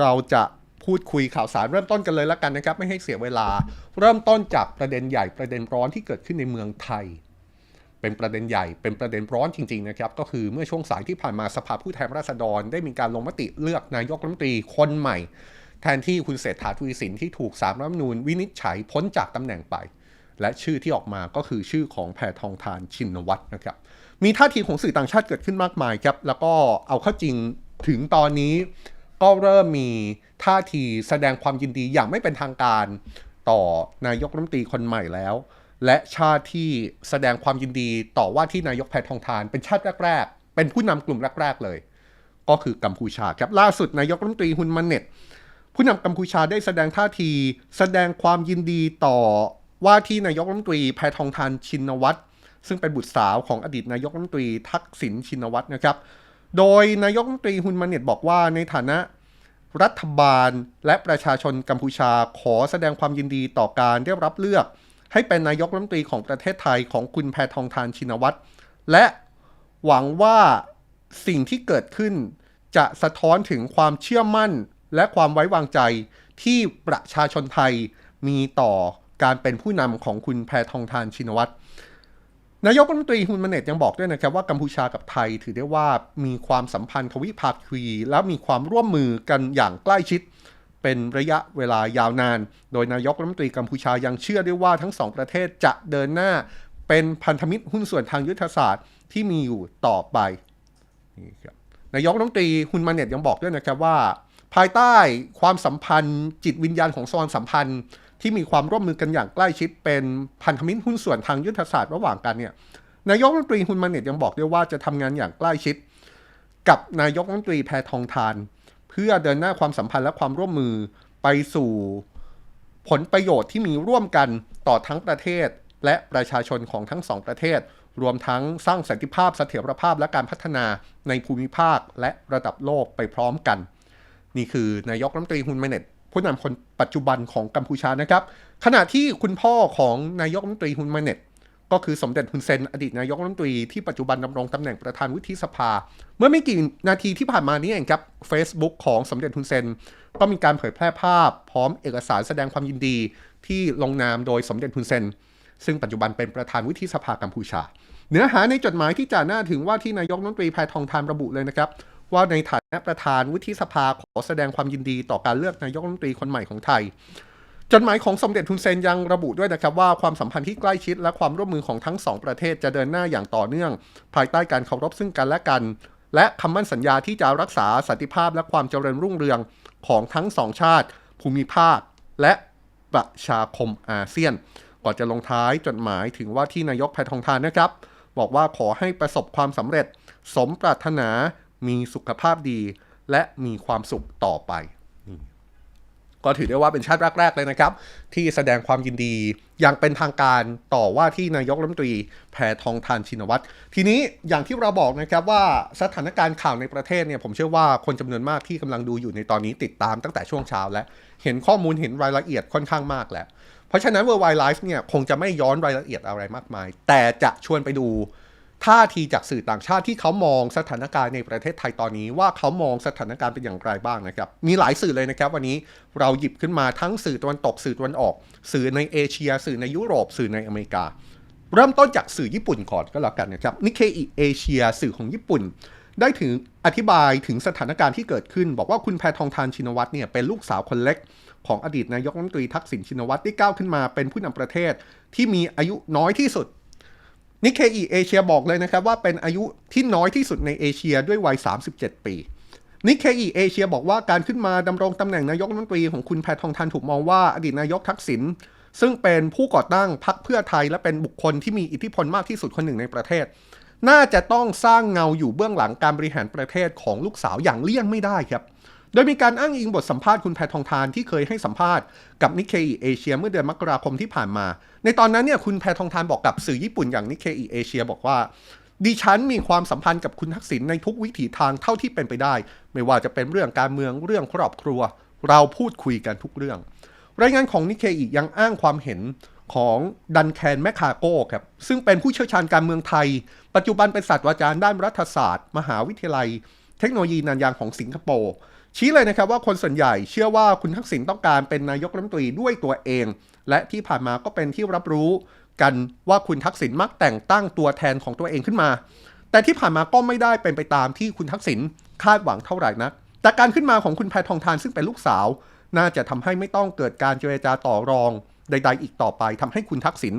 เราจะพูดคุยข่าวสารเริ่มต้นกันเลยแล้วกันนะครับ ไม่ให้เสียเวลา เริ่มต้นจากประเด็นใหญ่ประเด็นร้อนที่เกิดขึ้นในเมืองไทย เป็นประเด็นใหญ่เป็นประเด็นร้อนจริง ๆ นะครับ ก็คือเมื่อช่วงสายที่ผ่านมาสภาผู้แทนราษฎร ได้มีการลงมติเลือกนายกรัฐมนตรีคนใหม่ แทนที่คุณเศรษฐาทวีสินที่ถูกสามรัฐมนูญวินิจฉัยพ้นจากตำแหน่งไป และชื่อที่ออกมาก็คือชื่อของแพทองทานชินวัตรนะครับ มีท่าทีของสื่อต่างชาติเกิดขึ้นมากมายครับแล้วก็เอาเข้าจริงถึงตอนนี้ ก็เริ่มมีท่าทีแสดงความยินดีอย่างไม่เป็นทางการต่อนายกรัฐมนตรีคนใหม่แล้ว และชาติที่แสดงความยินดีต่อว่าที่นายกแพทองทาน เป็นชาติแรก ๆ เป็นผู้นำกลุ่มแรก ๆ เลย ก็คือกัมพูชาครับล่าสุดนายกรัฐมนตรีฮุนมันเน็ตผู้นำกัมพูชาได้แสดงท่าที แสดงความยินดีต่อว่าที่นายกรัฐมนตรีแพทองทานชินวัตรซึ่งเป็นบุตรสาวของอดีตนายกรัฐมนตรีทักษิณชินวัตรนะครับ โดยนายกรัฐมนตรีฮุนมันเน็ตบอกว่าในฐานะรัฐบาลและประชาชนกัมพูชาขอแสดงความยินดีต่อการได้รับเลือก ให้เป็นนายกรัฐมนตรีของประเทศไทยของคุณแพทองทานชินวัตรและหวังว่าสิ่งที่เกิดขึ้น จะสะท้อนถึงความเชื่อมั่นและความไว้วางใจที่ประชาชนไทยมีต่อการเป็นผู้นำของคุณแพทองทานชินวัตร นายกรัฐมนตรีฮุนมันเนตยังบอกด้วยนะครับว่ากัมพูชากับไทยถือได้ว่ามีความสัมพันธ์ทวิภาคีและมีความร่วมมือกันอย่างใกล้ชิด เป็นระยะเวลายาวนาน โดยนายกรัฐมนตรีกัมพูชายังเชื่อด้วยว่าทั้งสองประเทศจะเดินหน้าเป็นพันธมิตรหุ้นส่วนทางยุทธศาสตร์ที่มีอยู่ต่อไปนี่ครับนายกรัฐมนตรีฮุนมันเนตยังบอกด้วยนะครับว่า ภายใต้ความสัมพันธ์จิตวิญญาณของสวรสัมพันธ์ ที่มีความร่วมมือกันอย่างใกล้ชิดเป็นพันธมิตรหุ้นส่วนทางยุทธศาสตร์ระหว่างกันเนี่ยนายกรัฐมนตรีฮุนมันเนตยังบอกด้วยว่าจะทำงานอย่างใกล้ชิด กับนายกรัฐมนตรีแพทองทาน เพื่อเดินหน้าความสัมพันธ์และความร่วมมือไปสู่ผลประโยชน์ที่มีร่วมกันต่อทั้งประเทศ และประชาชนของทั้งสองประเทศ รวมทั้งสร้างสันติภาพเสถียรภาพและการพัฒนาในภูมิภาคและระดับโลกไปพร้อมกัน นี่คือนายกรัฐมนตรีฮุนเมเนต ผู้นำคนปัจจุบันของกัมพูชานะครับ ขณะที่คุณพ่อของนายกรัฐมนตรีฮุนเมเน็ตก็คือสมเด็จฮุนเซนอดีตนายกรัฐมนตรีที่ปัจจุบันดำรงตำแหน่งประธานวุฒิสภา เมื่อไม่กี่นาทีที่ผ่านมานี้เองครับ Facebook ของสมเด็จฮุนเซนก็มีการเผยแพร่ภาพ พร้อมเอกสารแสดงความยินดีที่ลงนามโดยสมเด็จฮุนเซนซึ่งปัจจุบันเป็นประธานวุฒิสภากัมพูชา เนื้อหาในจดหมายที่จ่าหน้าถึงว่าที่นายกรัฐมนตรีแพทองทานระบุเลยนะครับ ว่าในฐานะประธานวุฒิสภาขอแสดงความยินดีต่อการเลือกนายกรัฐมนตรีคนใหม่ของไทย จดหมายของสมเด็จทุนเซนยังระบุด้วยนะครับว่าความสัมพันธ์ที่ใกล้ชิดและความร่วมมือของทั้งสองประเทศจะเดินหน้าอย่างต่อเนื่อง ภายใต้การเคารพซึ่งกันและกัน และคำมั่นสัญญาที่จะรักษาสันติภาพและความเจริญรุ่งเรืองของทั้งสองชาติ ภูมิภาค และประชาคมอาเซียน ก่อนจะลงท้ายจดหมายถึงว่าที่นายกแพทองทานนะครับ บอกว่าขอให้ประสบความสำเร็จ สมปรารถนา มีสุขภาพดี และมีความสุขต่อไป ก็ถือได้ว่าเป็นชาติแรก ๆ เลยนะครับ ที่แสดงความยินดีอย่างเป็นทางการต่อว่าที่นายกรัฐมนตรีแพทองทานชินวัตรทีนี้อย่างที่เราบอกนะครับว่าสถานการณ์ข่าวในประเทศเนี่ยผมเชื่อว่าคนจำนวนมากที่กำลังดูอยู่ในตอนนี้ติดตามตั้งแต่ช่วงเช้าและเห็นข้อมูลเห็นรายละเอียดค่อนข้างมากแล้ว เพราะฉะนั้น World Wide Life เนี่ยคงจะไม่ย้อนรายละเอียดอะไรมากมาย แต่จะชวนไปดู ท่าทีจากสื่อต่างชาติที่เขามองสถานการณ์ในประเทศไทยตอนนี้ ว่าเขามองสถานการณ์เป็นอย่างไรบ้างนะครับ มีหลายสื่อเลยนะครับ วันนี้เราหยิบขึ้นมาทั้งสื่อตะวันตกสื่อตะวันออก สื่อในเอเชีย สื่อในยุโรป สื่อในอเมริกา เริ่มต้นจากสื่อญี่ปุ่นก่อนก็แล้วกันนะครับนิเคอิเอเชียสื่อของญี่ปุ่น ได้ถึงอธิบายถึงสถานการณ์ที่เกิดขึ้น บอกว่าคุณแพทองทานชินวัตรเนี่ยเป็นลูกสาวคนเล็กของอดีตนายกรัฐมนตรีทักษิณชินวัตรได้ก้าวขึ้นมาเป็นผู้นำประเทศที่มีอายุน้อยที่สุด นิเคอีเอเชียบอกเลยนะครับว่าเป็นอายุที่น้อยที่สุดในเอเชียด้วยวัย 37 ปีนิเคอีเอเชียบอกว่าการขึ้นมาดำรงตำแหน่งนายกรัฐมนตรีของคุณแพทองทานถูกมองว่าอดีตนายกทักษิณซึ่งเป็นผู้ก่อตั้งพรรคเพื่อไทยและเป็นบุคคลที่มีอิทธิพลมากที่สุดคนหนึ่งในประเทศ น่าจะต้องสร้างเงาอยู่เบื้องหลังการบริหารประเทศของลูกสาวอย่างเลี่ยงไม่ได้ครับ โดยมีการอ้างอิงบทสัมภาษณ์คุณแพทองทานที่เคยให้สัมภาษณ์กับนิเคอีเอเชียเมื่อเดือนมกราคมที่ผ่านมา ในตอนนั้นเนี่ยคุณแพทองทานบอกกับสื่อญี่ปุ่นอย่างนิเคอีเอเชียบอกว่า ดิฉันมีความสัมพันธ์กับคุณทักษิณในทุกวิถีทางเท่าที่เป็นไปได้ ไม่ว่าจะเป็นเรื่องการเมืองเรื่องครอบครัว เราพูดคุยกันทุกเรื่อง รายงานของนิเคอียังอ้างความเห็นของดันแคนแมคคาโก้ครับซึ่งเป็นผู้เชี่ยวชาญการเมืองไทย ปัจจุบันเป็นศาสตราจารย์ด้านรัฐศาสตร์ มหาวิทยาลัย เทคโนโลยีนันยางของสิงคโปร์ ชี้เลยนะครับว่าคนส่วนใหญ่เชื่อว่าคุณทักษิณต้องการเป็นนายกรัฐมนตรีด้วยตัวเอง และที่ผ่านมาก็เป็นที่รับรู้กันว่าคุณทักษิณมักแต่งตั้งตัวแทนของตัวเองขึ้นมา แต่ที่ผ่านมาก็ไม่ได้เป็นไปตามที่คุณทักษิณคาดหวังเท่าไหร่นัก แต่การขึ้นมาของคุณแพทองทานซึ่งเป็นลูกสาว น่าจะทำให้ไม่ต้องเกิดการเจรจาต่อรองใด ๆ อีกต่อไปทำให้คุณทักษิณ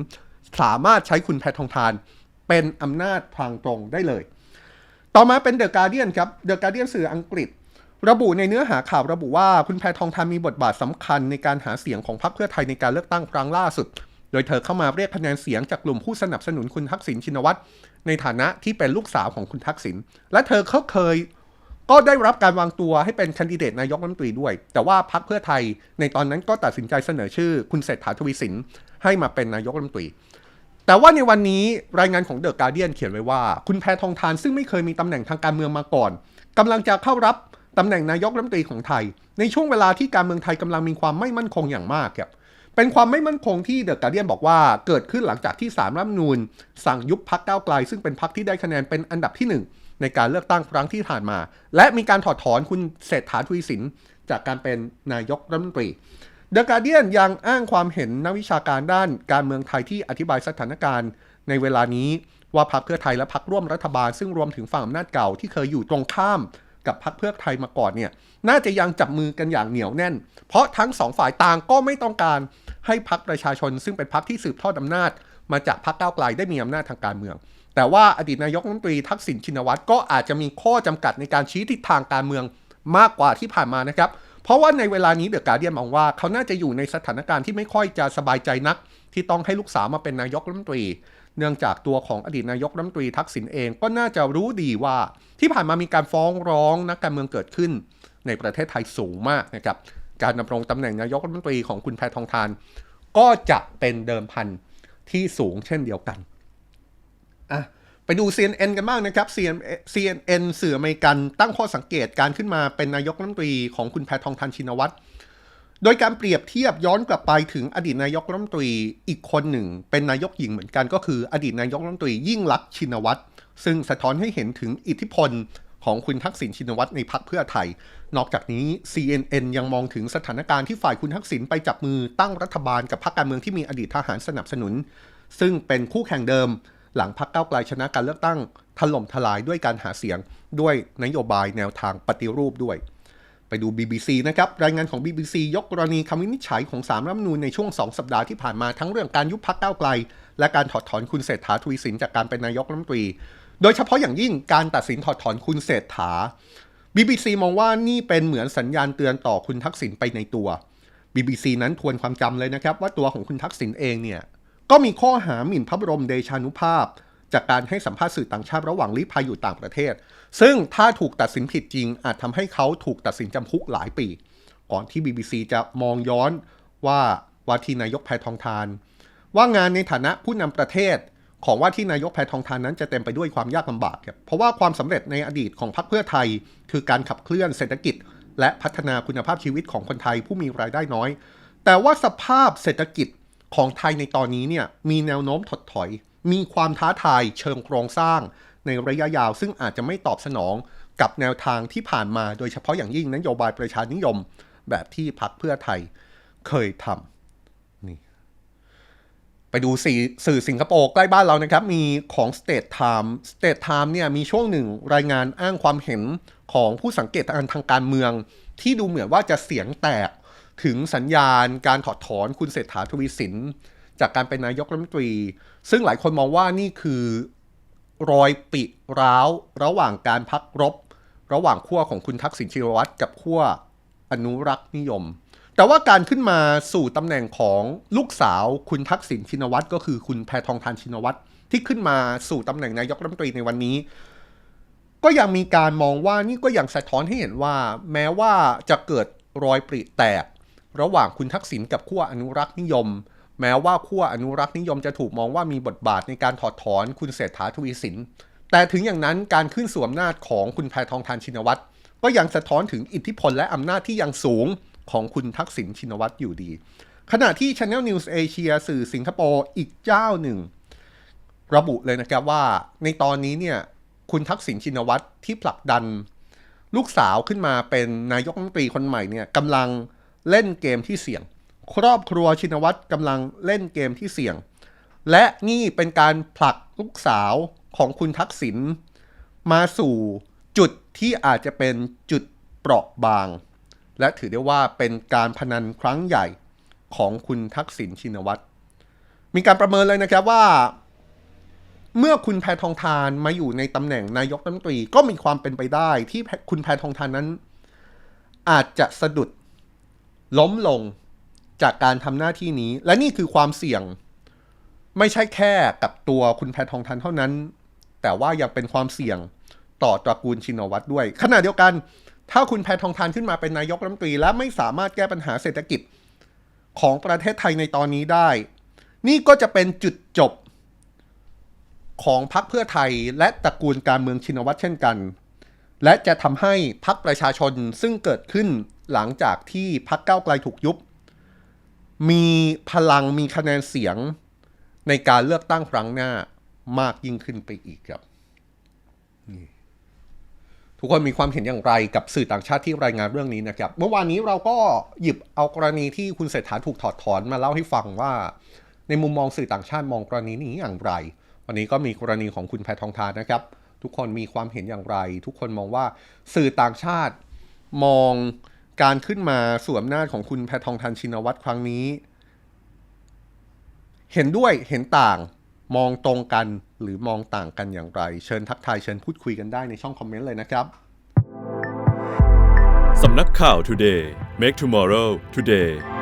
สามารถใช้คุณแพทองทาน เป็นอำนาจทางตรงได้เลย ต่อมาเป็นเดอะการเดียนครับ เดอะการเดียนสื่ออังกฤษ ระบุในเนื้อหาข่าวระบุว่าคุณแพทองทานมีบทบาทสำคัญในการหาเสียงของพรรคเพื่อไทยในการเลือกตั้งครั้งล่าสุด โดยเธอเข้ามาเรียกคะแนนเสียงจากกลุ่มผู้สนับสนุนคุณทักษิณชินวัตรในฐานะที่เป็นลูกสาวของคุณทักษิณและเธอเขาเคย ก็ได้รับการวางตัวให้เป็นแคนดิเดตนายกรัฐมนตรีด้วย แต่ว่าพรรคเพื่อไทยในตอนนั้นก็ตัดสินใจเสนอชื่อ คุณเศรษฐาทวีสินให้มาเป็นนายกรัฐมนตรีแต่ว่าในวันนี้รายงานของเดอะการเดียนเขียนไว้ว่า คุณแพทองทานซึ่งไม่เคยมีตำแหน่งทางการเมืองมาก่อนกำลังจะเข้ารับ ตำแหน่งนายกรัฐมนตรีของไทย ในช่วงเวลาที่การเมืองไทยกำลังมีความไม่มั่นคงอย่างมากครับเป็นความไม่มั่นคงที่เดอะการเดียนบอกว่าเกิดขึ้นหลังจากที่สารรัฐมนูญสั่งยุบพักก้าวไกล ซึ่งเป็นพักที่ได้คะแนนเป็นอันดับที่หนึ่งในการเลือกตั้งครั้งที่ผ่านมา และมีการถอดถอนคุณเศรษฐาทวีสิน จากการเป็นนายกรัฐมนตรีเดอะการเดียนยังอ้างความเห็นนักวิชาการด้านการเมืองไทยที่อธิบายสถานการณ์ในเวลานี้ว่าพรรคเพื่อไทยและพรรคร่วมรัฐบาลซึ่งรวมถึงฝั่งอำนาจเก่าที่เคยอยู่ตรงข้าม กับพรรคเพื่อไทยมาก่อนเนี่ยน่าจะยังจับมือกันอย่างเหนียวแน่น เพราะทั้งสองฝ่ายต่างก็ไม่ต้องการให้พรรคประชาชน ซึ่งเป็นพรรคที่สืบทอดอำนาจ มาจากพรรคก้าวไกลได้มีอำนาจทางการเมือง แต่ว่าอดีตนายกรัฐมนตรีทักษิณชินวัตรก็อาจจะมีข้อจำกัดในการชี้ทิศทางการเมืองมากกว่าที่ผ่านมานะครับเพราะว่าในเวลานี้เดอะการเดียนมองว่าเขาน่าจะอยู่ในสถานการณ์ที่ไม่ค่อยจะสบายใจนัก ที่ต้องให้ลูกสาวมาเป็นนายกรัฐมนตรี เนื่องจากตัวของอดีตนายกรัฐมนตรีทักษิณเองก็น่าจะรู้ดีว่า ที่ผ่านมามีการฟ้องร้องนักการเมืองเกิดขึ้น ในประเทศไทยสูงมากนะครับการดำรงตำแหน่งนายกรัฐมนตรีของคุณแพทองทาน ก็จะเป็นเดิมพันที่สูงเช่นเดียวกันอะไปดู CNN กันบ้างนะครับ CNN สื่ออเมริกันตั้งข้อสังเกตการขึ้นมาเป็นนายกรัฐมนตรีของคุณแพทองทานชินวัตร โดยการเปรียบเทียบย้อนกลับไปถึงอดีตนายกรัฐมนตรีอีกคนหนึ่ง เป็นนายกหญิงเหมือนกันก็คือ อดีตนายกรัฐมนตรียิ่งลักษณ์ชินวัตรซึ่งสะท้อนให้เห็นถึงอิทธิพลของคุณทักษิณชินวัตรในพรรคเพื่อไทย นอกจากนี้ CNN ยังมองถึงสถานการณ์ที่ฝ่ายคุณทักษิณไปจับมือตั้งรัฐบาลกับพรรคการเมืองที่มีอดีตทหารสนับสนุน ซึ่งเป็นคู่แข่งเดิม หลังพรรคก้าวไกลชนะการเลือกตั้งถล่มทลายด้วยการหาเสียงด้วยนโยบายแนวทางปฏิรูปด้วย ไปดู BBC นะครับ รายงานของ BBC ยกกรณีคำวินิจฉัยของสามรัฐมนูญในช่วง 2 สัปดาห์ที่ผ่านมาทั้งเรื่องการยุบพักก้าวไกล และการถอดถอนคุณเศรษฐาทวีสินจากการเป็นนายกรัฐมนตรี โดยเฉพาะอย่างยิ่งการตัดสินถอดถอนคุณเศรษฐา BBC มองว่านี่เป็นเหมือนสัญญาณเตือนต่อคุณทักษิณไปในตัว BBC นั้นทวนความจำเลยนะครับว่าตัวของคุณทักษิณเองเนี่ยก็มีข้อหาหมิ่นพระบรมเดชานุภาพ จากการให้สัมภาษณ์สื่อต่างชาติระหว่างลี้ภัยอยู่ต่างประเทศ ซึ่งถ้าถูกตัดสินผิดจริง อาจทำให้เขาถูกตัดสินจำคุกหลายปี ก่อนที่ BBC จะมองย้อนว่าว่าที่นายกแพทองทาน ว่างานในฐานะผู้นำประเทศของว่าที่นายกแพทองทานนั้นจะเต็มไปด้วยความยากลำบากครับเพราะว่าความสำเร็จในอดีตของพรรคเพื่อไทย คือการขับเคลื่อนเศรษฐกิจ และพัฒนาคุณภาพชีวิตของคนไทยผู้มีรายได้น้อย แต่ว่าสภาพเศรษฐกิจของไทยในตอนนี้เนี่ยมีแนวโน้มถดถอย มีความท้าทายเชิงโครงสร้าง ในระยะยาวซึ่งอาจจะไม่ตอบสนองกับแนวทางที่ผ่านมาโดยเฉพาะอย่างยิ่งนโยบายประชานิยมแบบที่พรรคเพื่อไทยเคยทำนี่ไปดูสื่อสื่อสิงคโปร์ใกล้บ้านเรานะครับ มีของ State Time State Time เนี่ยมีช่วงหนึ่งรายงานอ้างความเห็นของผู้สังเกตการทางการเมือง ที่ดูเหมือนว่าจะเสียงแตกถึงสัญญาณการถอดถอนคุณเศรษฐาทวีสิน จากการเป็นนายกรัฐมนตรี ซึ่งหลายคนมองว่านี่คือรอยปิร้าวระหว่างการพักรบ ระหว่างขั้วของคุณทักษิณชินวัตรกับขั้วอนุรักษ์นิยม แต่ว่าการขึ้นมาสู่ตำแหน่งของลูกสาวคุณทักษิณชินวัตรก็คือคุณแพทองทานชินวัตรที่ขึ้นมาสู่ตำแหน่งนายกรัฐมนตรีในวันนี้ ก็ยังมีการมองว่านี่ก็ยังสะท้อนให้เห็นว่า แม้ว่าจะเกิดรอยปริแตก ระหว่างคุณทักษิณกับขั้วอนุรักษ์นิยม แม้ว่าขั้วอนุรักษ์นิยมจะถูกมองว่ามีบทบาทในการถอดถอนคุณเศรษฐาทวีสิน แต่ถึงอย่างนั้นการขึ้นสู่อำนาจของคุณแพทองทานชินวัตรก็ยังสะท้อนถึงอิทธิพลและอำนาจที่ยังสูงของคุณทักษิณชินวัตรอยู่ดี ขณะที่ Channel News Asia สื่อสิงคโปร์อีกเจ้าหนึ่ง ระบุเลยนะครับว่า ในตอนนี้เนี่ยคุณทักษิณชินวัตรที่ผลักดัน ลูกสาวขึ้นมาเป็นนายกรัฐมนตรีคนใหม่เนี่ยกำลังเล่นเกมที่เสี่ยง ครอบครัวชินวัตรกำลังเล่นเกมที่เสี่ยง และนี่เป็นการผลักลูกสาวของคุณทักษิณมาสู่จุดที่อาจจะเป็นจุดเปราะบาง และถือได้ว่าเป็นการพนันครั้งใหญ่ของคุณทักษิณชินวัตรมีการประเมินเลยนะครับว่า เมื่อคุณแพทองทานมาอยู่ในตำแหน่งนายกรัฐมนตรีก็มีความเป็นไปได้ที่คุณแพทองทานนั้น อาจจะสะดุดล้มลง จากการทำหน้าที่นี้ และนี่คือความเสี่ยง ไม่ใช่แค่กับตัวคุณแพทองทานเท่านั้น แต่ว่ายังเป็นความเสี่ยงต่อตระกูลชินวัตรด้วย ขณะเดียวกัน ถ้าคุณแพทองทานขึ้นมาเป็นนายกรัฐมนตรี และไม่สามารถแก้ปัญหาเศรษฐกิจของประเทศไทยในตอนนี้ได้ นี่ก็จะเป็นจุดจบของพรรคเพื่อไทยและตระกูลการเมืองชินวัตรเช่นกัน และจะทำให้พรรคประชาชนซึ่งเกิดขึ้นหลังจากที่พรรคก้าวไกลถูกยุบ มีพลังมีคะแนนเสียงในการเลือกตั้งครั้งหน้ามากยิ่งขึ้นไปอีกครับ ทุกคนมีความเห็นอย่างไรกับสื่อต่างชาติที่รายงานเรื่องนี้นะครับ เมื่อวานนี้เราก็หยิบเอากรณีที่คุณเศรษฐาถูกถอดถอนมาเล่าให้ฟังว่า ในมุมมองสื่อต่างชาติมองกรณีนี้อย่างไร วันนี้ก็มีกรณีของคุณแพทองทานนะครับ ทุกคนมีความเห็นอย่างไร ทุกคนมองว่าสื่อต่างชาติมอง การขึ้นมาสวมหน้าของคุณแพทองทานชินวัตรครั้งนี้ เห็นด้วยเห็นต่างมองตรงกันหรือมองต่างกันอย่างไร เชิญทักทายเชิญพูดคุยกันได้ในช่องคอมเมนต์เลยนะครับ สำนักข่าว Today Make Tomorrow Today